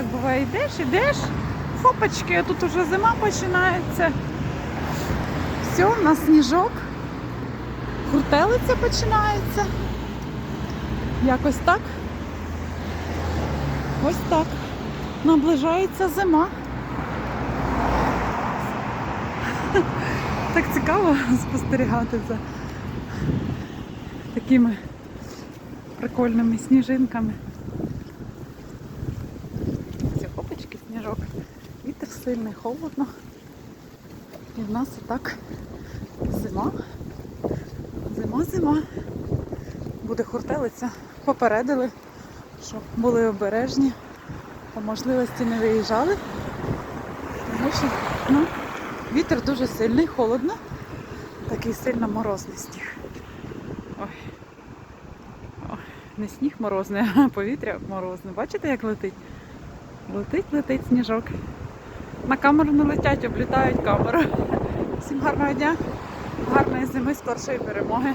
Так буває, йдеш, йдеш, хопачки, а тут уже зима починається. Все, у нас сніжок. Хуртелиця починається. Якось так. Ось так. Наближається зима. Так цікаво спостерігати за такими прикольними сніжинками. Ці хопочки, сніжок. Вітер сильний, холодно. І в нас отак зима. Зима, зима. Буде хуртелиця. Попередили, щоб були обережні, по можливості не виїжджали. Тому що ну, вітер дуже сильний, холодно. Такий сильно морозний сніг. Ой. Ой, не сніг морозний, а повітря морозне. Бачите, як летить? Летить, летить сніжок. На камеру не летять, облітають камеру. Всім гарного дня, гарної зими, скоршої перемоги.